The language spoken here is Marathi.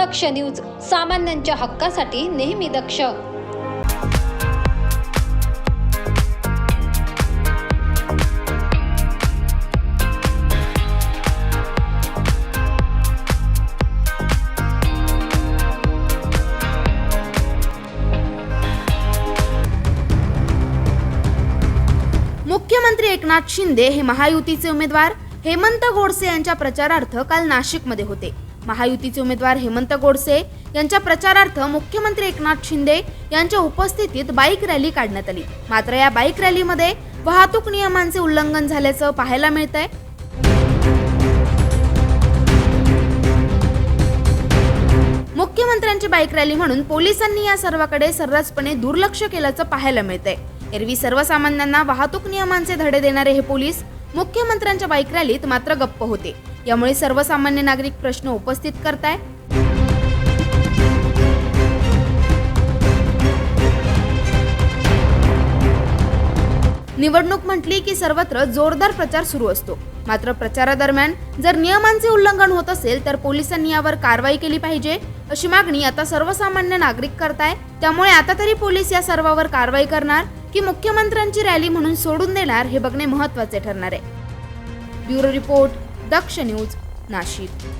दक्ष न्यूज सामान्यांच्या हक्कासाठी नेहमी दक्ष. मुख्यमंत्री एकनाथ शिंदे हे महायुतीचे उमेदवार हेमंत गोडसे यांच्या प्रचारार्थ काल नाशिकमध्ये होते. महायुतीचे उमेदवार हेमंत गोडसे यांच्या प्रचारार्थ मुख्यमंत्री एकनाथ शिंदे यांच्या उपस्थितीत बाईक रॅली काढण्यात आली. मात्र या बाईक रॅलीमध्ये वाहतूक नियमांचे उल्लंघन झाल्याचं पाहायला मिळतंय. मुख्यमंत्र्यांची बाईक रॅली म्हणून पोलिसांनी या सर्वाकडे सर्रासपणे दुर्लक्ष केल्याचं पाहायला मिळतंय. एरवी सर्वसामान्यांना वाहतूक नियमांचे धडे देणारे हे पोलीस मुख्यमंत्र्यांच्या बाईक रॅलीत मात्र गप्प होते. यामुळे सर्वसामान्य नागरिक प्रश्न उपस्थित करताय. निवडणूक म्हटली की सर्वत्र जोरदार प्रचार सुरू असतो. मात्र प्रचारादरम्यान जर नियमांचे उल्लंघन होत असेल तर पोलिसांनी यावर कारवाई केली पाहिजे अशी मागणी आता सर्वसामान्य नागरिक करताय. त्यामुळे आता तरी पोलीस या सर्वावर कारवाई करणार की मुख्यमंत्र्यांची रॅली म्हणून सोडून देणार हे बघणे महत्त्वाचे ठरणार आहे. Bureau report Daksh news Nashik.